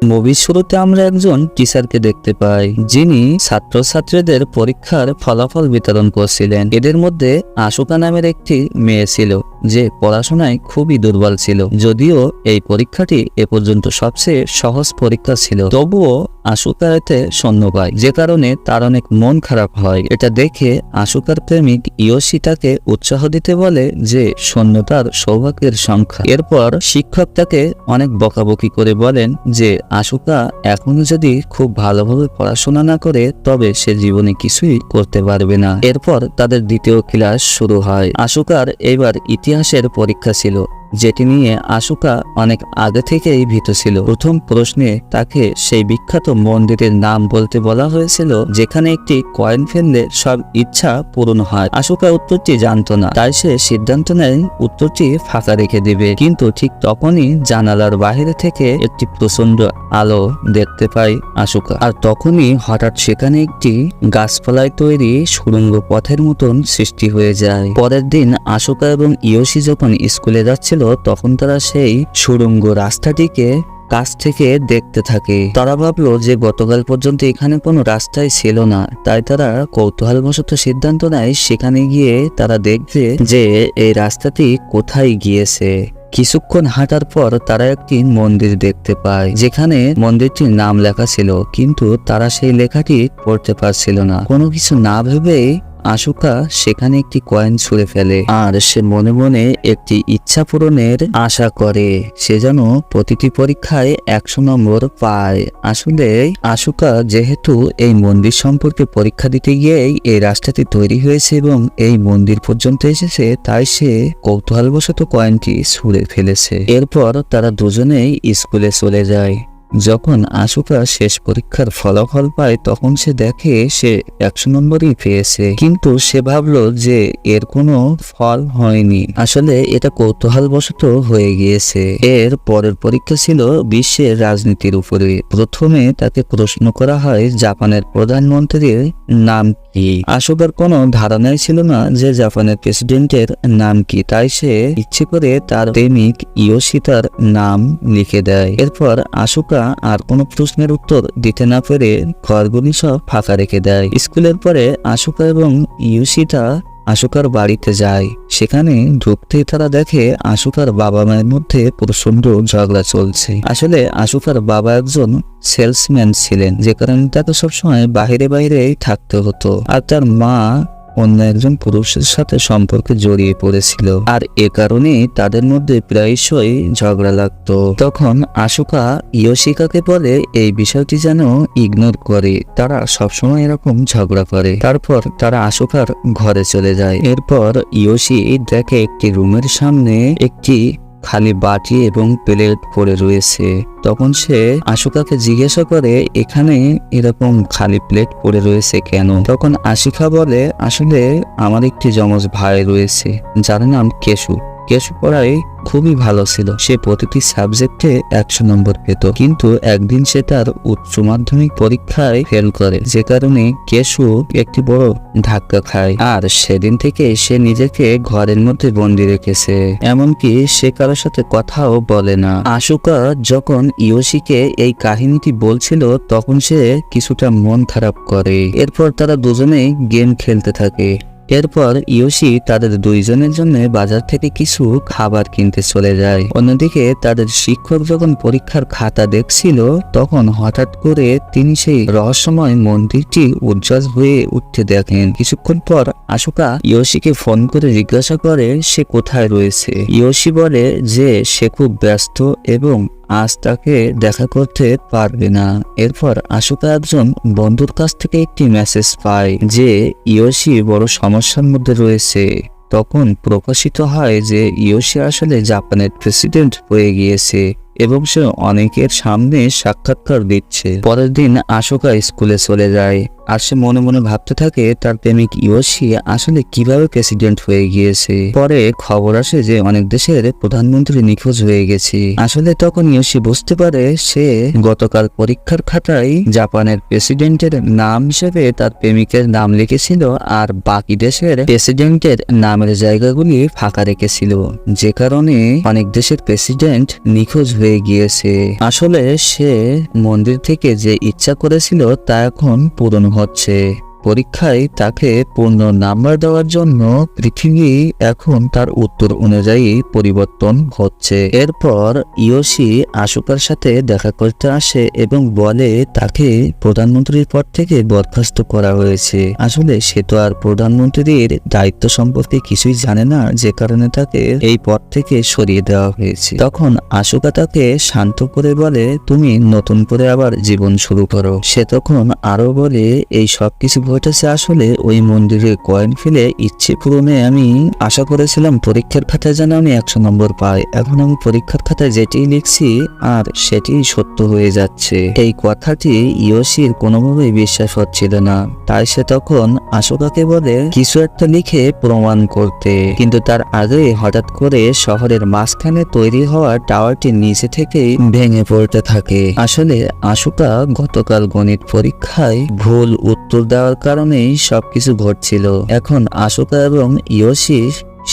মুভির শুরুতে আমরা একজন টিচারকে দেখতে পাই, যিনি ছাত্রছাত্রীদের পরীক্ষার ফলাফল বিতরণ করছিলেন। এদের মধ্যে আশুকা নামের একটি মেয়ে ছিল, যে পড়াশোনায় খুবই দুর্বল ছিল, যদিও এই পরীক্ষাটি এ পর্যন্ত সবচেয়ে সহজ পরীক্ষা ছিল। তবুও আশুকা এতে শূন্য পায় যে কারণে তার অনেক মন খারাপ হয়। এটা দেখে আশুকার প্রেমিক ইয়োশি তাকে উৎসাহ দিতে বলে যে শূন্যতার সৌভাগ্যের সংখ্যা। এরপর শিক্ষক তাকে অনেক বকাবকি করে বলেন যে, আশুকা, এখনও যদি খুব ভালোভাবে পড়াশোনা না করে, তবে সে জীবনে কিছুই করতে পারবে না। এরপর তাদের দ্বিতীয় ক্লাস শুরু হয়। আশুকার এবার ইতিহাসের পরীক্ষা ছিল। যেটি নিয়ে আশুকা অনেক আগে থেকেই ভীত ছিল। প্রথম প্রশ্নে তাকে সেই বিখ্যাত মন্দিরের নাম বলতে বলা হয়েছিল, যেখানে একটি কয়েন ফেললে সব ইচ্ছা পূরণ হয়। আশুকা উত্তরটি জানতো না, তাই সে সিদ্ধান্ত নেয় উত্তরটি ফাঁকা রেখে দিবে। কিন্তু ঠিক তখনই জানালার বাহিরে থেকে একটি প্রচণ্ড আলো দেখতে পায় আশুকা। আর তখনই হঠাৎ সেখানে একটি গাছপালায় তৈরি সুড়ঙ্গ পথের মতন সৃষ্টি হয়ে যায়। পরের দিন আশুকা এবং ইয়োশি যখন স্কুলে যাচ্ছিল তখন তারা সেই সুড়ঙ্গ রাস্তাটিকে কাছ থেকে দেখতে থাকে। তারা ভাবলো যে গতকাল পর্যন্ত এখানে কোনো রাস্তাই ছিল না। তাই তারা কৌতূহলবশত সিদ্ধান্ত নেয়, সেখানে গিয়ে তারা দেখবে যে এই রাস্তাটি কোথায় গিয়েছে। কিছুক্ষণ হাঁটার পর তারা একটি মন্দির দেখতে পায়, যেখানে মন্দিরটির নাম লেখা ছিল, কিন্তু তারা সেই লেখাটি পড়তে পারছিল না। কোনো কিছু না ভেবেই আশুকা সেখানে একটি কয়েন ছুঁড়ে ফেলে, আর সে মনে মনে একটি ইচ্ছা পূরণের আশা করে। সে যেন প্রতিটি পরীক্ষায় একশো নম্বর পায়। আসলে আশুকা যেহেতু এই মন্দির সম্পর্কে পরীক্ষা দিতে গিয়েই এই রাস্তাটি তৈরি হয়েছে এবং এই মন্দির পর্যন্ত এসেছে, তাই সে কৌতূহলবশত কয়েনটি ছুঁড়ে ফেলেছে। এরপর তারা দুজনেই স্কুলে চলে যায়। যখন আশুকা শেষ পরীক্ষার ফলাফল পায়, তখন সে দেখে সে একশো নম্বরই পেয়েছে। কিন্তু সে ভাবলো যে এর কোনো ফল হয়নি। আসলে এটা কৌতূহলবশত হয়ে গিয়েছে। এর পরের পরীক্ষা ছিল বিশ্বের রাজনীতির উপরে। প্রথমে তাকে প্রশ্ন করা হয় জাপানের প্রধানমন্ত্রীর নাম কি আশুকার কোনো ধারণাই ছিল না যে জাপানের প্রেসিডেন্টের নাম কি, তাই সে ইচ্ছে করে তার প্রেমিক ইয়োশিতার নাম লিখে দেয়। এরপর আশুকা আর কোনো প্রশ্নের উত্তর দিতে না পেরে ঘরগুলি সব ফাঁকা রেখে দেয়। স্কুলের পরে আশুকা এবং ইয়োশিতা আশুকার বাড়িতে যায়। সেখানে ঢুকতে তারা দেখে আশুকার বাবা মায়ের মধ্যে প্রচণ্ড ঝগড়া চলছে। আসলে আশুকার বাবা একজন সেলসম্যান ছিলেন, যে কারণে তাকে সবসময় বাইরে বাইরেই থাকতে হতো। আর তার মা অন্য একজন পুরুষের সাথে সম্পর্কে জড়িয়ে পড়েছিল। আর এ কারণে তাদের মধ্যে প্রায়শই ঝগড়া লাগত। তখন আশুকা ইয়শিকাকে বলে, এই বিষয়টি যেন ইগনোর করে। তারা সবসময় এরকম ঝগড়া করে। তারপর তারা আশুকার ঘরে চলে যায়। এরপর ইয়শি দেখে একটি রুমের সামনে একটি খালি বাটি এবং প্লেট পড়ে রয়েছে। তখন সে আশুকাকে জিজ্ঞাসা করে, এখানে এরকম খালি প্লেট পড়ে রয়েছে কেন? তখন আশিকা বলে, আসলে আমার একটি যমজ ভাই রয়েছে, যার নাম কেশু। কেশু পড়ায় খুবই ভালো ছিল। সে প্রতিটি সাবজেক্টে একশো নম্বর পেত। কিন্তু একদিন সে তার উচ্চ মাধ্যমিক পরীক্ষায় ফেল করে। যে কারণে কেশু একটি বড় ধাক্কা খায়। আর সেদিন থেকে সে নিজেকে ঘরের মধ্যে বন্দি রেখেছে। এমনকি সে কারোর সাথে কথাও বলে না। আশুকা যখন ইয়োশিকে এই কাহিনীটি বলছিল, তখন সে কিছুটা মন খারাপ করে। এরপর তারা দুজনেই গেম খেলতে থাকে। এরপর ইয়োশি তাদের দুইজনের জন্য বাজার থেকে কিছু খাবার কিনতে চলে যায়। অন্যদিকে তাদের শিক্ষক যখন পরীক্ষার খাতা দেখছিল, তখন হঠাৎ করে তিনি সেই রহস্যময় মন্দিরটি উজ্জ্বল হয়ে উঠতে দেখেন। কিছুক্ষণ পর আশুকা ইয়োশিকে ফোন করে জিজ্ঞাসা করে, সে কোথায় রয়েছে? ইয়োশি বলে যে, সে খুব ব্যস্ত এবং আজ তাকে দেখা করতে পারবে না। এরপর আশুকা একজন বন্ধুর কাছ থেকে একটি মেসেজ পায় যে, ইয়োশি বড় সমস্যার মধ্যে রয়েছে। তখন প্রকাশিত হয় যে, ইয়োশি আসলে জাপানের প্রেসিডেন্ট হয়ে গিয়েছে এবং সে অনেকের সামনে সাক্ষাৎকার দিচ্ছে। পরের দিন আশোকা স্কুলে চলে যায়। আর সে মনে মনে ভাবতে থাকে, তার প্রেমিক ইয়োশি আসলে কীভাবে প্রেসিডেন্ট হয়ে গিয়েছে? পরে খবর আসে যে অনেক দেশের প্রধানমন্ত্রী নিখোঁজ হয়ে গেছে। আসলে তখন ইয়োশি বুঝতে পারে সে গতকাল পরীক্ষার খাতায় জাপানের প্রেসিডেন্টের নাম হিসেবে তার প্রেমিকের নাম লিখেছিল আর বাকি দেশের প্রেসিডেন্টের নামের জায়গাগুলি ফাঁকা রেখেছিল, যে কারণে অনেক দেশের প্রেসিডেন্ট নিখোঁজ হয়ে গিয়েছে। আসলে সে মন্দির থেকে যে ইচ্ছা করেছিল তা এখন পূরণ হচ্ছে পরীক্ষায় তাকে পূর্ণ নাম্বার দেওয়ার জন্য পৃথিবী এখন তার উত্তর অনুযায়ী পরিবর্তন হচ্ছে এরপর ইয়োশি আশুকার সাথে দেখা করতে আসে এবং বলে, তাকে প্রধানমন্ত্রীর পদ থেকে বরখাস্ত করা হয়েছে। আসলে সে তো আর প্রধানমন্ত্রীর দায়িত্ব সম্পর্কে কিছুই জানে না, যে কারণে তাকে এই পদ থেকে সরিয়ে দেওয়া হয়েছে। তখন আশুকা তাকে শান্ত করে বলে, তুমি নতুন করে আবার জীবন শুরু করো। সে তখন আরও বলে, এই সব কিছু ঘটেছে আসলে ওই মন্দিরে কয়েন ফেলে ইচ্ছে পূরণে আমি আশা করেছিলাম পরীক্ষার খাতায় যেন আমি একশো নম্বর পাই। এখন আমি পরীক্ষার খাতায় যেটি লিখছি আর সেটি সত্য হয়ে যাচ্ছে। এই কথাটি ইয়োশির কোনোভাবেই বিশ্বাস হচ্ছিল না। তাই সে তখন আশোকাকে বলে, কিছু একটা লিখে প্রমাণ করতে। কিন্তু তার আগে হঠাৎ করে শহরের মাঝখানে তৈরি হওয়া টাওয়ারটি নিচে থেকেই ভেঙে পড়তে থাকে। আসলে আশুকা গতকাল গণিত পরীক্ষায় ভুল উত্তর দেওয়ার কারণেই সবকিছু ঘটছিল। এখন আশোকা এবং ইয়োশি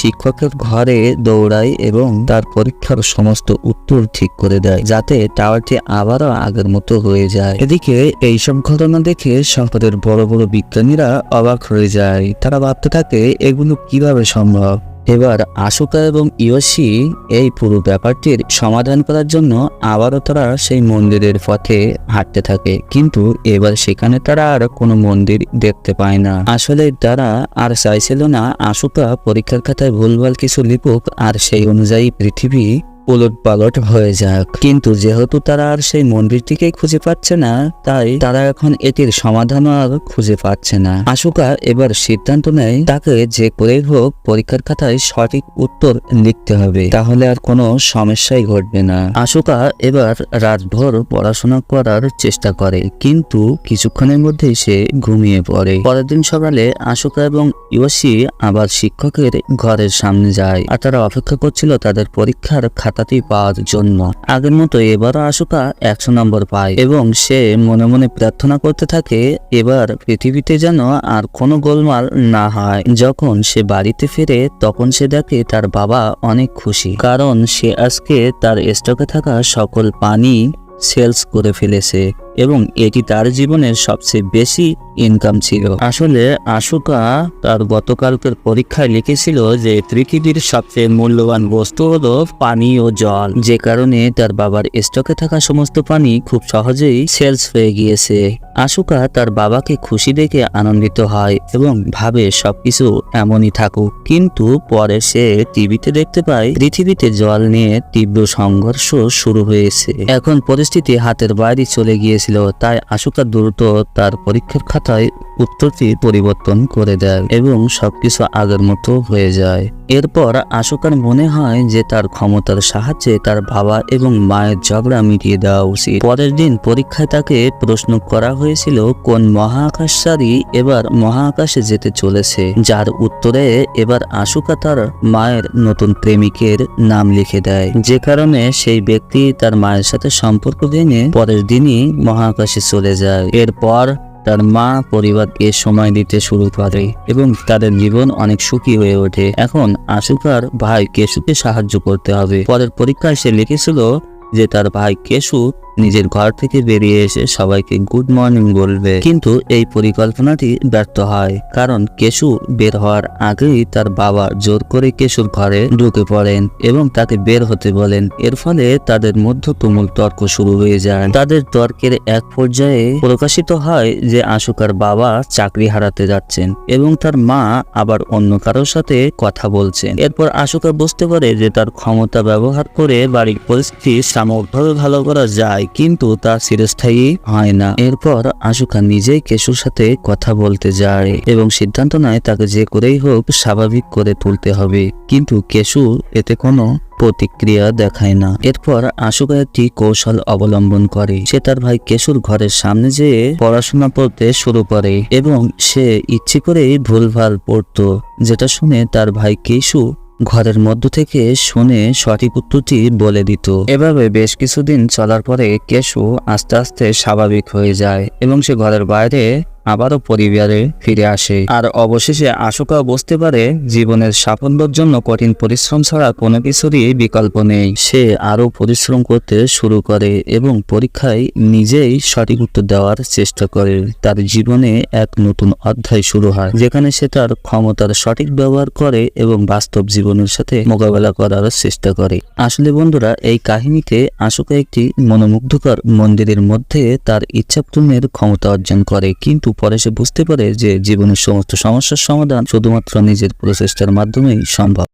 শিক্ষকের ঘরে দৌড়ায় এবং তার পরীক্ষার সমস্ত উত্তর ঠিক করে দেয়, যাতে টাওয়ারটি আবারও আগের মতো হয়ে যায়। এদিকে এই সব ঘটনা দেখে শহরের বড় বড় বিজ্ঞানীরা অবাক হয়ে যায়। তারা ভাবতে থাকে, এগুলো কীভাবে সম্ভব? এবার আশুকা এবং ইয়োশি এই পুরো ব্যাপারটির সমাধান করার জন্য আবারও তারা সেই মন্দিরের পথে হাঁটতে থাকে। কিন্তু এবার সেখানে তারা আর কোনো মন্দির দেখতে পায় না। আসলে তারা আর চাইছিল না আশুকা পরীক্ষার খাতায় ভুলভাল কিছু লিপুক আর সেই অনুযায়ী পৃথিবী উলট পালট হয়ে যাক। কিন্তু যেহেতু তারা আর সেই মন্দিরটিকেই খুঁজে পাচ্ছে না, তাই তারা এখন এটির সমাধান আর খুঁজে পাচ্ছে না। আশুকা এবার সিদ্ধান্ত নেয়, তাকে যে করেই হোক পরীক্ষার খাতায় সঠিক উত্তর লিখতে হবে। তাহলে আর কোনো সমস্যাই ঘটবে না। আশুকা এবার রাতভর পড়াশোনা করার চেষ্টা করে, কিন্তু কিছুক্ষণের মধ্যেই সে ঘুমিয়ে পড়ে। পরের দিন সকালে আশুকা এবং ইয়োশি আবার শিক্ষকের ঘরের সামনে যায়, আর তারা অপেক্ষা করছিল তাদের পরীক্ষার খাতাটি পাওয়ার জন্য। আগের মতো এবারও আশুকা একশো নম্বর পায় এবং সে মনে মনে প্রার্থনা করতে থাকে, এবার পৃথিবীতে যেন আর কোনো গোলমাল না হয়। যখন সে বাড়িতে ফিরে, তখন সে দেখে তার বাবা অনেক খুশি, কারণ সে আজকে তার স্টকে থাকা সকল পানি সেলস করে ফেলেছে। এবং এটি তার জীবনের সবচেয়ে বেশি ইনকাম ছিল। আসলে আশুকা তার গতকালকের পরীক্ষায় লিখেছিল যে পৃথিবীর সবচেয়ে মূল্যবান বস্তু হলো পানি ও জল। যে কারণে তার বাবার স্টকে থাকা সমস্ত পানি খুব সহজেই সেলস হয়ে গিয়েছে। আশুকা তার বাবাকে খুশি দেখে আনন্দিত হয় এবং ভাবে সবকিছু এমনই থাকুক। কিন্তু পরে সে টিভিতে দেখতে পায়, পৃথিবীতে জল নিয়ে তীব্র সংঘর্ষ শুরু হয়েছে। এখন পরিস্থিতি হাতের বাইরে চলে গিয়েছিল তাই আশুকা দ্রুত তার পরীক্ষার খাতায় উত্তরটি পরিবর্তন করে দেয় এবং সবকিছু আগের মতো হয়ে যায়। এরপর আশুকার মনে হয় যে তার ক্ষমতার সাহায্যে তার বাবা এবং মায়ের ঝগড়া মিটিয়ে দেওয়া উচিত। পরের দিন পরীক্ষায় তাকে প্রশ্ন করা হয়েছিল, কোন মহাকাশচারী এবার মহাকাশে যেতে চলেছে? যার উত্তরে এবার আশুকা তার মায়ের নতুন প্রেমিকের নাম লিখে দেয়। যে কারণে সেই ব্যক্তি তার মায়ের সাথে সম্পর্ক ভেঙে পরের দিনই মহাকাশে চলে যায়। এরপর তার মা পরিবারকে সময় দিতে শুরু করে এবং তাদের জীবন অনেক সুখী হয়ে ওঠে। এখন আশুকার ভাই কেশুকে সাহায্য করতে হবে। পরের পরীক্ষায় সে লিখেছিল যে তার ভাই কেশু নিজের ঘর থেকে বেরিয়ে এসে সবাইকে গুড মর্নিং বলবে। কিন্তু এই পরিকল্পনাটি ব্যর্থ হয়, কারণ কেশু বের হওয়ার আগেই তার বাবা জোর করে কেশুর ঘরে ঢুকে পড়েন এবং তাকে বের হতে বলেন। এর ফলে তাদের মধ্য তুমুল তর্ক শুরু হয়ে যায়। তাদের তর্কের এক পর্যায়ে প্রকাশিত হয় যে আশুকার বাবা চাকরি হারাতে যাচ্ছেন এবং তার মা আবার অন্য কারোর সাথে কথা বলছেন। এরপর আশুকা বুঝতে পারে যে তার ক্ষমতা ব্যবহার করে বাড়ির পরিস্থিতি সামগ্রিকভাবে ভালো করা যায়। কিন্তু তা চিরস্থায়ী হয় না। এরপর আশুকা নিজেই কেশুর সাথে কথা বলতে যায় এবং সিদ্ধান্ত নেয় তাকে যে করেই হোক স্বাভাবিক করে তুলতে হবে। কিন্তু কেশু এতে কোনো প্রতিক্রিয়া দেখায় না। এরপর আশুকা একটি কৌশল অবলম্বন করে। সে তার ভাই কেশুর ঘরের সামনে যেয়ে পড়াশোনা পড়তে শুরু করে এবং সে ইচ্ছে করেই ভুলভাল পড়তো, যেটা শুনে তার ভাই কেশু ঘরের মধ্য থেকে শুনে সঠিক উত্তরটি বলে দিত। এভাবে বেশ কিছুদিন চলার পরে কেশু আস্তে আস্তে স্বাভাবিক হয়ে যায় এবং সে ঘরের বাইরে আবারও পরিবারে ফিরে আসে। আর অবশেষে আশোকা বুঝতে পারে জীবনের সাফল্যের জন্য কঠিন পরিশ্রম ছাড়া কোনো কিছুরই বিকল্প নেই। সে আরও পরিশ্রম করতে শুরু করে এবং পরীক্ষায় নিজেই সঠিক উত্তর দেওয়ার চেষ্টা করে। তার জীবনে এক নতুন অধ্যায় শুরু হয়, যেখানে সে তার ক্ষমতার সঠিক ব্যবহার করে এবং বাস্তব জীবনের সাথে মোকাবেলা করার চেষ্টা করে। আসলে বন্ধুরা, এই কাহিনীতে আশোকা একটি মনোমুগ্ধকর মন্দিরের মধ্যে তার ইচ্ছা পূরণের ক্ষমতা অর্জন করে। কিন্তু পরে সে বুঝতে পারে যে জীবনের সমস্ত সমস্যার সমাধান শুধুমাত্র নিজের প্রচেষ্টার মাধ্যমেই সম্ভব।